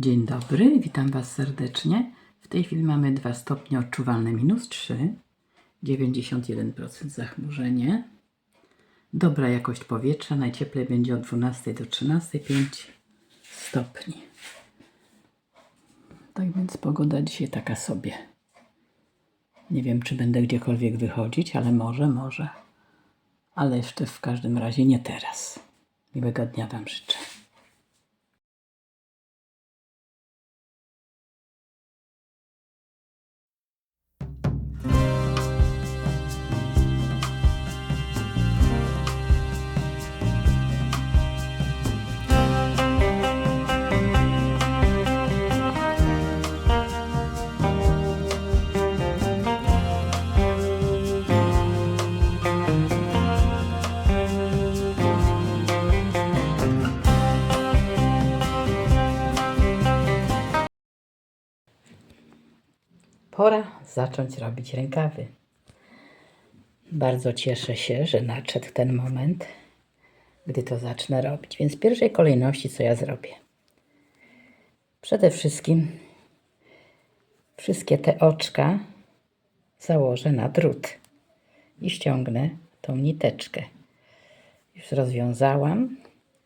Dzień dobry, witam Was serdecznie. W tej chwili mamy 2 stopnie odczuwalne minus 3, 91% zachmurzenie. Dobra jakość powietrza, najcieplej będzie od 12 do 13, 5 stopni. Tak więc pogoda dzisiaj taka sobie. Nie wiem, czy będę gdziekolwiek wychodzić, ale może, może. Ale jeszcze w każdym razie nie teraz. Miłego dnia Wam życzę. Pora zacząć robić rękawy. Bardzo cieszę się, że nadszedł ten moment, gdy to zacznę robić. Więc w pierwszej kolejności co ja zrobię? Przede wszystkim wszystkie te oczka założę na drut i ściągnę tą niteczkę. Już rozwiązałam.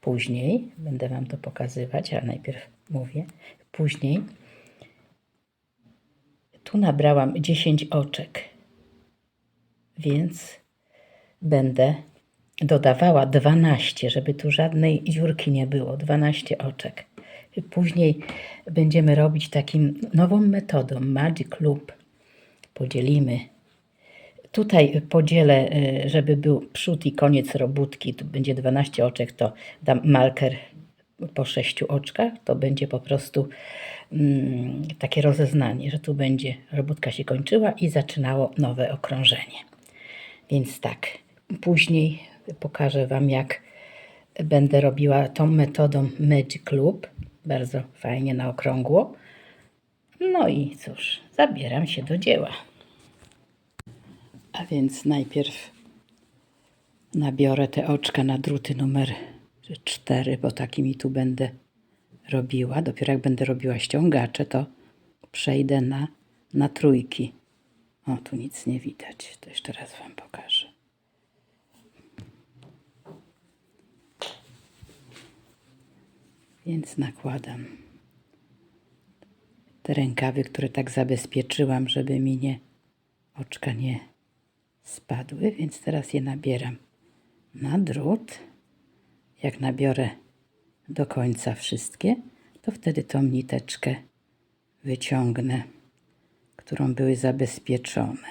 Później będę Wam to pokazywać, ale najpierw mówię. Później tu nabrałam 10 oczek, więc będę dodawała 12, żeby tu żadnej dziurki nie było. 12 oczek. Później będziemy robić takim nową metodą Magic Loop. Podzielimy. Tutaj podzielę, y, żeby był przód i koniec robótki. Tu będzie 12 oczek, to dam marker po 6 oczkach. To będzie po prostu mm, takie rozeznanie, że tu będzie robótka się kończyła i zaczynało nowe okrążenie. Więc tak, później pokażę Wam, jak będę robiła tą metodą Magic Loop. Bardzo fajnie na okrągło. No i cóż, zabieram się do dzieła. A więc najpierw nabiorę te oczka na druty numer 4, bo takimi tu będę robiła. Dopiero jak będę robiła ściągacze, to przejdę na, na trójki. O, tu nic nie widać. To jeszcze raz Wam pokażę. Więc nakładam te rękawy, które tak zabezpieczyłam, żeby mi nie oczka nie spadły, więc teraz je nabieram na drut. Jak nabiorę do końca wszystkie, to wtedy tą niteczkę wyciągnę, którą były zabezpieczone.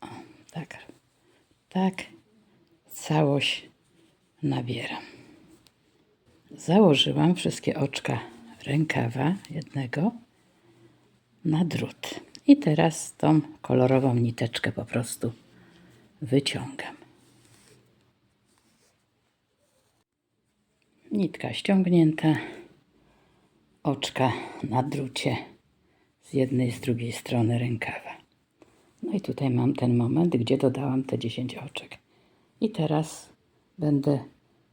O, tak, tak całość nabieram. Założyłam wszystkie oczka rękawa jednego na drut. I teraz tą kolorową niteczkę po prostu wyciągam. Nitka ściągnięta, oczka na drucie z jednej i z drugiej strony rękawa. No i tutaj mam ten moment, gdzie dodałam te 10 oczek. I teraz będę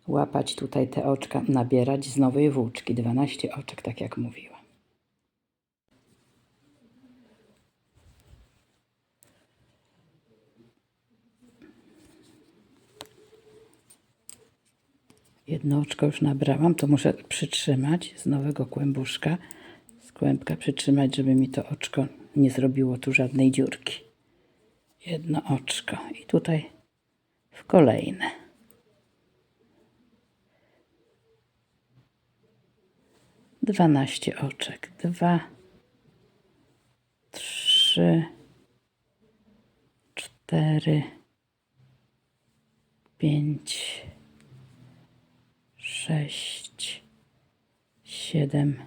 łapać tutaj te oczka, nabierać z nowej włóczki, 12 oczek, tak jak mówiłam. Jedno oczko już nabrałam, to muszę przytrzymać z nowego kłębuszka, z kłębka przytrzymać, żeby mi to oczko nie zrobiło tu żadnej dziurki. Jedno oczko i tutaj w kolejne. Dwanaście oczek. Dwa, trzy, cztery, pięć, sześć, siedem,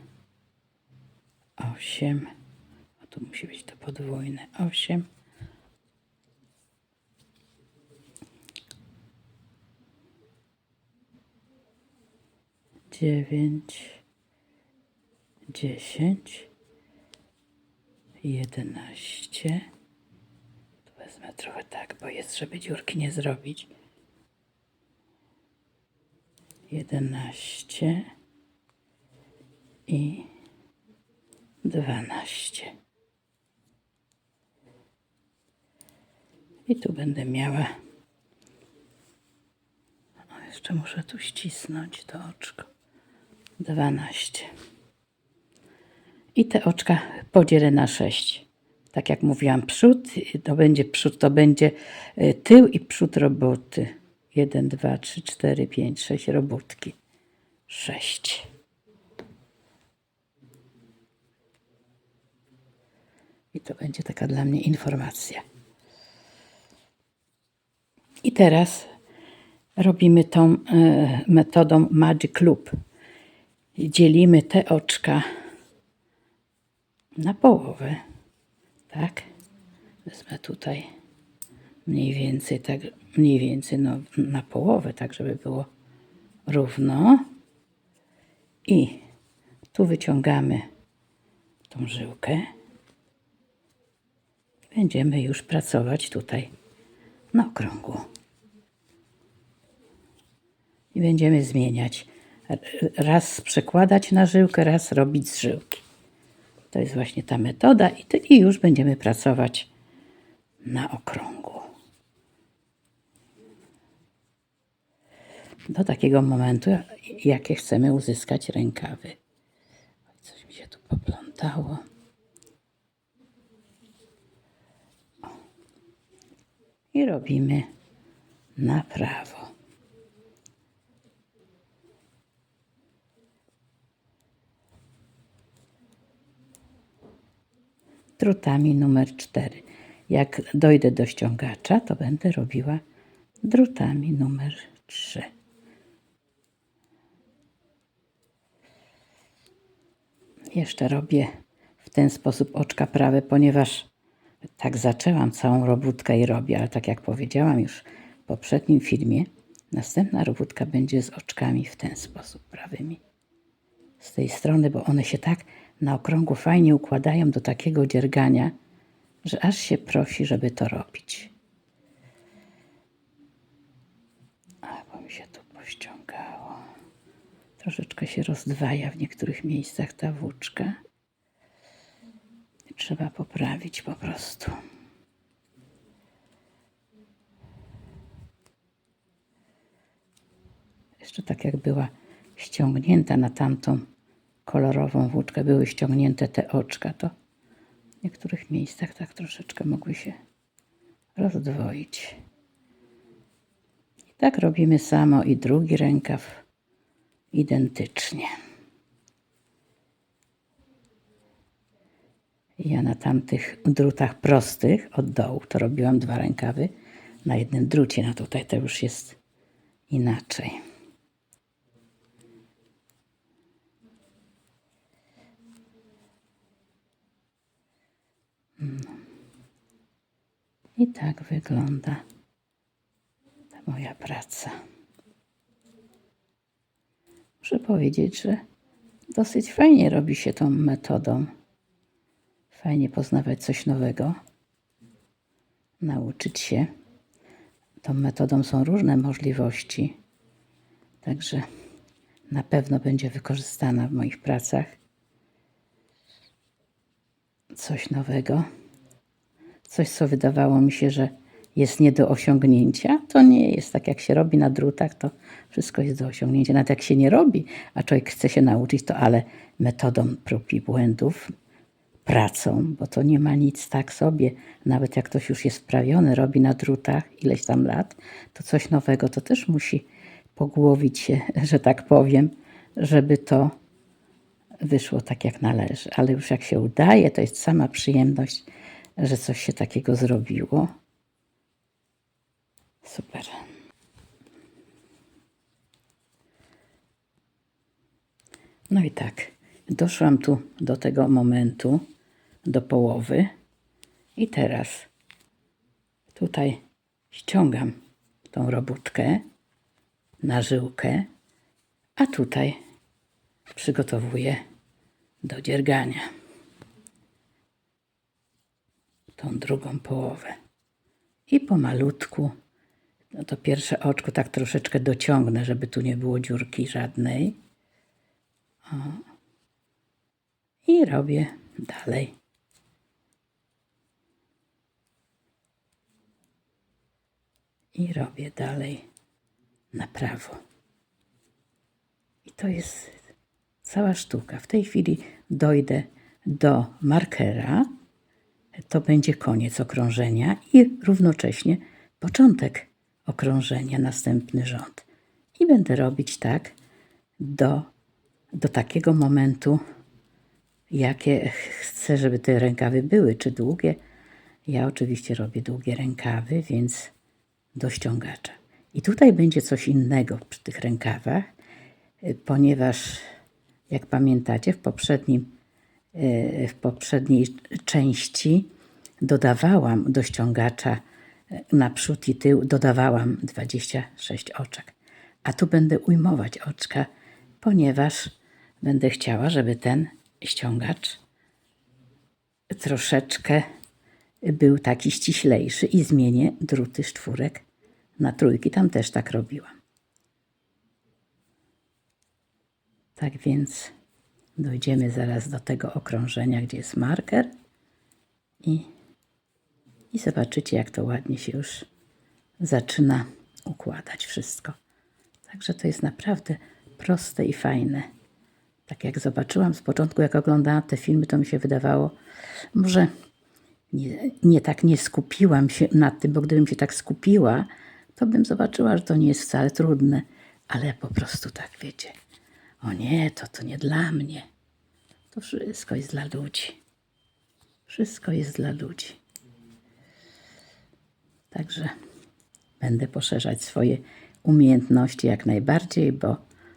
osiem. A tu musi być to podwójne. Osiem. Dziewięć, dziesięć, jedenaście. Tu wezmę trochę tak, bo jest, żeby dziurki nie zrobić. Jedenaście i dwanaście. I tu będę miała. O, jeszcze muszę tu ścisnąć to oczko. 12. I te oczka podzielę na 6. Tak jak mówiłam, przód to będzie przód, to będzie y, tył i przód roboty. 1, 2, 3, 4, 5, 6 robótki. 6. I to będzie taka dla mnie informacja. I teraz robimy tą e, metodą Magic Loop. Dzielimy te oczka na połowę. Tak? Wezmę tutaj mniej więcej, tak, mniej więcej no, na połowę, tak żeby było równo. I tu wyciągamy tą żyłkę. Będziemy już pracować tutaj na okrągło. I będziemy zmieniać. Raz przekładać na żyłkę, raz robić z żyłki. To jest właśnie ta metoda i, już będziemy pracować na okrągło. Do takiego momentu, jakie chcemy uzyskać rękawy. Coś mi się tu poplątało. I robimy na prawo. drutami numer 4. Jak dojdę do ściągacza, to będę robiła drutami numer 3. Jeszcze robię w ten sposób oczka prawe, ponieważ tak zaczęłam całą robótkę i robię, ale tak jak powiedziałam już w poprzednim filmie, następna robótka będzie z oczkami w ten sposób prawymi. Z tej strony, bo one się tak na okrągło fajnie układają do takiego dziergania, że aż się prosi, żeby to robić. A, bo mi się tu pościągało. Troszeczkę się rozdwaja w niektórych miejscach ta włóczka. Trzeba poprawić po prostu. Jeszcze tak jak była ściągnięta na tamtą kolorową włóczkę, były ściągnięte te oczka, to w niektórych miejscach tak troszeczkę mogły się rozdwoić. I tak robimy samo i drugi rękaw identycznie. Ja na tamtych drutach prostych od dołu to robiłam dwa rękawy na jednym drucie, no tutaj to już jest inaczej. I tak wygląda ta moja praca. Muszę powiedzieć, że dosyć fajnie robi się tą metodą. Fajnie poznawać coś nowego, nauczyć się. Tą metodą są różne możliwości, także na pewno będzie wykorzystana w moich pracach. Coś nowego coś, co wydawało mi się, że jest nie do osiągnięcia, to nie jest tak, jak się robi na drutach, to wszystko jest do osiągnięcia. Nawet jak się nie robi, a człowiek chce się nauczyć, to ale metodą prób i błędów, pracą, bo to nie ma nic tak sobie. Nawet jak ktoś już jest wprawiony, robi na drutach ileś tam lat, to coś nowego to też musi pogłowić się, że tak powiem, żeby to wyszło tak, jak należy. Ale już jak się udaje, to jest sama przyjemność że coś się takiego zrobiło. Super. No i tak, doszłam tu do tego momentu, do połowy i teraz tutaj ściągam tą robótkę na żyłkę, a tutaj przygotowuję do dziergania tą drugą połowę. I pomalutku No to pierwsze oczko tak troszeczkę dociągnę, żeby tu nie było dziurki żadnej. O. I robię dalej. I robię dalej na prawo. I to jest cała sztuka. W tej chwili dojdę do markera. To będzie koniec okrążenia i równocześnie początek okrążenia, następny rząd. I będę robić tak do, do takiego momentu, jakie chcę, żeby te rękawy były, czy długie. Ja oczywiście robię długie rękawy, więc do ściągacza. I tutaj będzie coś innego przy tych rękawach, ponieważ jak pamiętacie, w poprzednim, y, w poprzedniej części dodawałam do ściągacza naprzód i tył, dodawałam 26 oczek. A tu będę ujmować oczka, ponieważ będę chciała, żeby ten ściągacz troszeczkę był taki ściślejszy i zmienię druty z czwórek na trójki. Tam też tak robiłam. Tak więc dojdziemy zaraz do tego okrążenia, gdzie jest marker i, i zobaczycie, jak to ładnie się już zaczyna układać wszystko. Także to jest naprawdę proste i fajne. Tak jak zobaczyłam z początku, jak oglądałam te filmy, to mi się wydawało, może nie, nie tak nie skupiłam się nad tym, bo gdybym się tak skupiła, to bym zobaczyła, że to nie jest wcale trudne. Ale po prostu tak, wiecie, o nie, to to nie dla mnie. To wszystko jest dla ludzi. Wszystko jest dla ludzi. Także będę poszerzać swoje umiejętności jak najbardziej, bo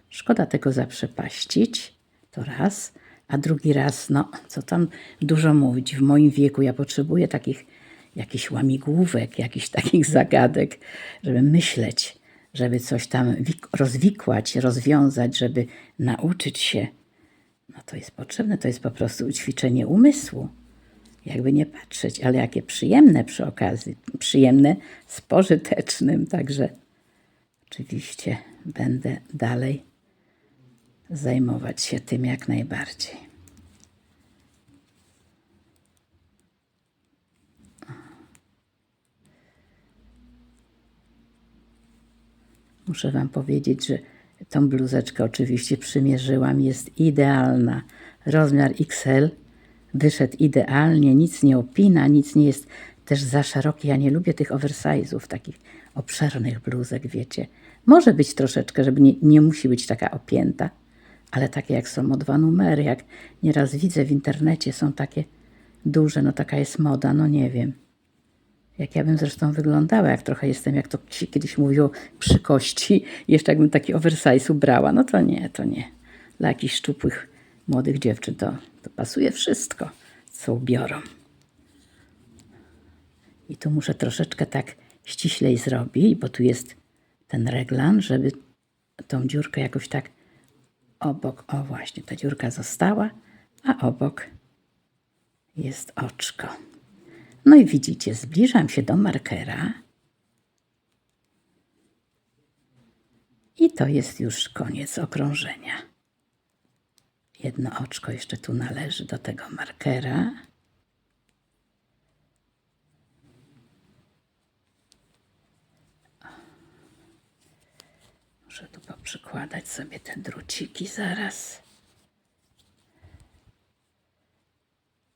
szkoda tego zaprzepaścić. To raz. A drugi raz, no co tam dużo mówić. W moim wieku ja potrzebuję takich jakichś łamigłówek, jakichś takich zagadek, żeby myśleć, żeby coś tam wik- rozwikłać, rozwiązać, żeby nauczyć się. No to jest potrzebne, to jest po prostu ćwiczenie umysłu. Jakby nie patrzeć, ale jakie przyjemne przy okazji, przyjemne z pożytecznym, także oczywiście będę dalej zajmować się tym jak najbardziej. Muszę Wam powiedzieć, że tą bluzeczkę oczywiście przymierzyłam, jest idealna. Rozmiar XL wyszedł idealnie, nic nie opina, nic nie jest też za szeroki. Ja nie lubię tych oversize'ów, takich obszernych bluzek, wiecie. Może być troszeczkę, żeby nie, nie musi być taka opięta, ale takie jak są o dwa numery, jak nieraz widzę w internecie, są takie duże, no taka jest moda, no nie wiem. Jak ja bym zresztą wyglądała, jak trochę jestem, jak to się kiedyś mówiło, przy kości. Jeszcze jakbym taki oversize ubrała, no to nie, to nie. Dla jakichś szczupłych młodych dziewczyn to, to pasuje wszystko, co ubiorą. I tu muszę troszeczkę tak ściślej zrobić, bo tu jest ten reglan, żeby tą dziurkę jakoś tak obok, o właśnie, ta dziurka została, a obok jest oczko. No i widzicie, zbliżam się do markera. I to jest już koniec okrążenia. Jedno oczko jeszcze tu należy do tego markera. Muszę tu poprzykładać sobie te druciki zaraz.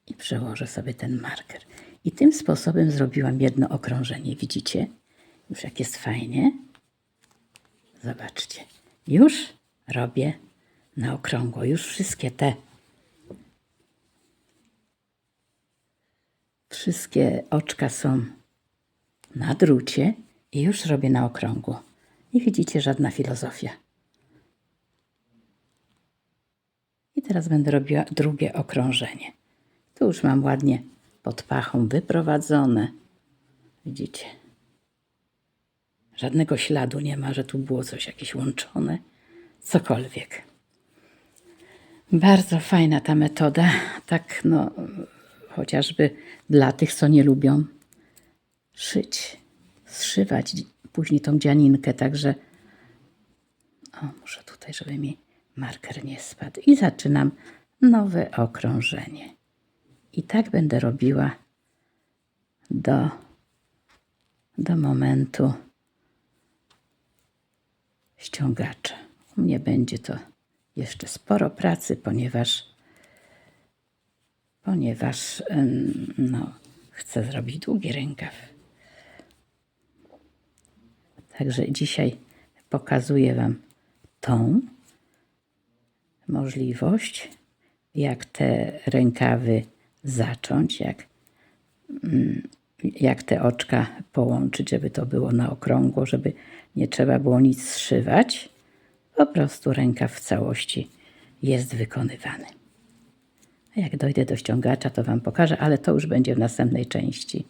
i przełożę sobie ten marker. I tym sposobem zrobiłam jedno okrążenie. Widzicie? Już jak jest fajnie. Zobaczcie. Już robię na okrągło. Już wszystkie te wszystkie oczka są na drucie i już robię na okrągło. I widzicie, żadna filozofia. I teraz będę robiła drugie okrążenie. Tu już mam ładnie pod pachą wyprowadzone. Widzicie? Żadnego śladu nie ma, że tu było coś jakieś łączone. Cokolwiek. Bardzo fajna ta metoda. Tak, no, chociażby dla tych, co nie lubią szyć, zszywać później tą dzianinkę, także o, muszę tutaj, żeby mi marker nie spadł. I zaczynam nowe okrążenie. I tak będę robiła do, do momentu ściągacza. U mnie będzie to jeszcze sporo pracy, ponieważ ponieważ no, chcę zrobić długi rękaw. Także dzisiaj pokazuję Wam tą możliwość, jak te rękawy zacząć, jak, jak te oczka połączyć, żeby to było na okrągło, żeby nie trzeba było nic zszywać. Po prostu rękaw w całości jest wykonywany. Jak dojdę do ściągacza, to Wam pokażę, ale to już będzie w następnej części,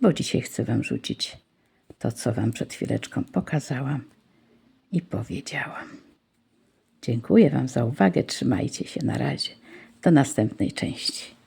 bo dzisiaj chcę Wam rzucić to, co Wam przed chwileczką pokazałam i powiedziałam. Dziękuję Wam za uwagę. Trzymajcie się na razie. Do następnej części.